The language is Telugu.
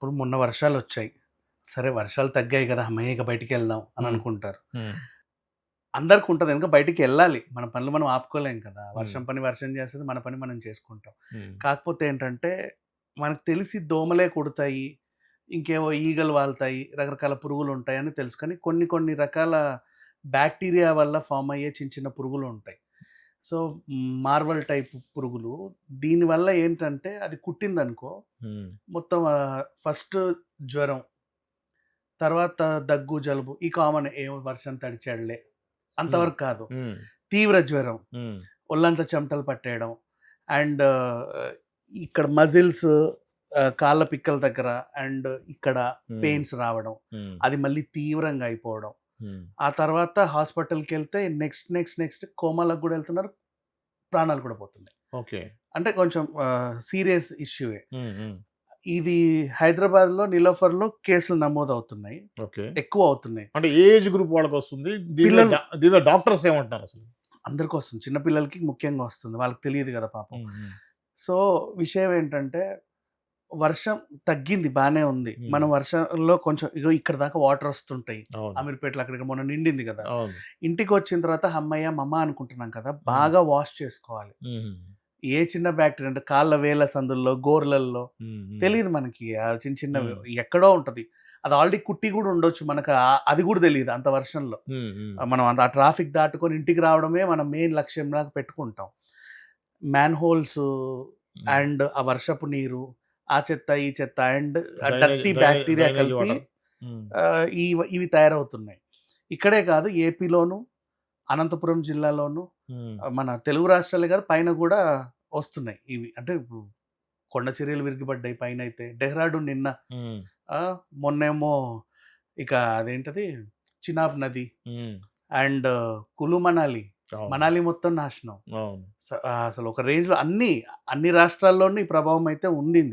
ఇప్పుడు మొన్న వర్షాలు వచ్చాయి. సరే వర్షాలు తగ్గాయి కదా అమ్మయ్య ఇక బయటికి వెళ్దాం అని. అనుకుంటారు. అందరికి ఉంటుంది. ఇంకా బయటికి వెళ్ళాలి. మన పనులు మనం ఆపుకోలేం కదా. వర్షం పని వర్షం చేస్తుంది మన పని మనం చేసుకుంటాం. కాకపోతే ఏంటంటే మనకు తెలిసి దోమలే కుడతాయి ఇంకేవో ఈగలు వాళ్తాయి రకరకాల పురుగులు ఉంటాయి అని తెలుసు. కానీ కొన్ని కొన్ని రకాల బ్యాక్టీరియా వల్ల ఫామ్ అయ్యే చిన్న చిన్న పురుగులు ఉంటాయి. సో మార్వల్ టైప్ పురుగులు దీనివల్ల ఏంటంటే అది కుట్టిందనుకో మొత్తం ఫస్ట్ జ్వరం తర్వాత దగ్గు జలుబు ఈ కామన్ ఏం వర్షం తడిచాడులే అంతవరకు కాదు. తీవ్ర జ్వరం ఒళ్ళంతా చెమటలు పట్టేయడం అండ్ ఇక్కడ మజిల్స్ కాళ్ళ పిక్కల దగ్గర అండ్ ఇక్కడ పెయిన్స్ రావడం అది మళ్ళీ తీవ్రంగా అయిపోవడం. ఆ తర్వాత హాస్పిటల్కి వెళ్తే నెక్స్ట్ నెక్స్ట్ నెక్స్ట్ కోమాలకు కూడా వెళ్తున్నారు ప్రాణాలు కూడా పోతున్నాయి. ఓకే. అంటే కొంచెం సీరియస్ ఇష్యూయే. ఉమ్, ఉమ్, ఇది హైదరాబాద్లో నిలోఫర్లో కేసులు నమోదు అవుతున్నాయి ఓకే. ఎక్కువ అవుతున్నాయి అంటే ఏజ్ గ్రూప్ వాళ్ళకి వస్తుంది దీనిలో డాక్టర్స్ ఏమంటున్నారు అసలు? అందరికి వస్తుంది చిన్నపిల్లలకి ముఖ్యంగా వస్తుంది. వాళ్ళకి తెలియదు కదా పాపం. సో విషయం ఏంటంటే వర్షం తగ్గింది బాగానే ఉంది. మనం వర్షంలో కొంచెం ఇగో ఇక్కడ దాకా వాటర్ వస్తుంటాయి. అమీర్పేటలో అక్కడికి మొన్న నిండింది కదా. ఇంటికి వచ్చిన తర్వాత అమ్మయ్య మమ్మ అనుకుంటున్నాం కదా బాగా వాష్ చేసుకోవాలి. ఏ చిన్న బ్యాక్టీరియా అంటే కాళ్ళ వేల సందుల్లో గోర్లల్లో తెలియదు మనకి. ఆ చిన్న చిన్నవి Hmm. ఎక్కడో ఉంటది. అది ఆల్రెడీ కుట్టి కూడా ఉండొచ్చు మనకు. అది కూడా తెలియదు అంత వర్షంలో. మనం అంత ఆ ట్రాఫిక్ దాటుకొని ఇంటికి రావడమే మన మెయిన్ లక్ష్యం లాగా పెట్టుకుంటాం. మ్యాన్ హోల్స్ అండ్ ఆ వర్షపు నీరు ఆ చెత్త ఈ చెత్త అండ్ డర్టీ drainage- బ్యాక్టీరియా కలిపి ఇవి తయారవుతున్నాయి. ఇక్కడే కాదు ఏపీలోను అనంతపురం జిల్లాలోను మన తెలుగు రాష్ట్రాలే కాదు పైన కూడా వస్తున్నాయి ఇవి. అంటే ఇప్పుడు కొండ చర్యలు విరిగిపడ్డాయి పైన అయితే డెహ్రాడూన్ నిన్న మొన్నేమో ఇక అదేంటది? చినాబ్ నది అండ్ కులు మనాలి. మనాలి మొత్తం నాశనం. అసలు ఒక రేంజ్లో అన్ని అన్ని రాష్ట్రాల్లోనూ ఈ ప్రభావం అయితే ఉండింది.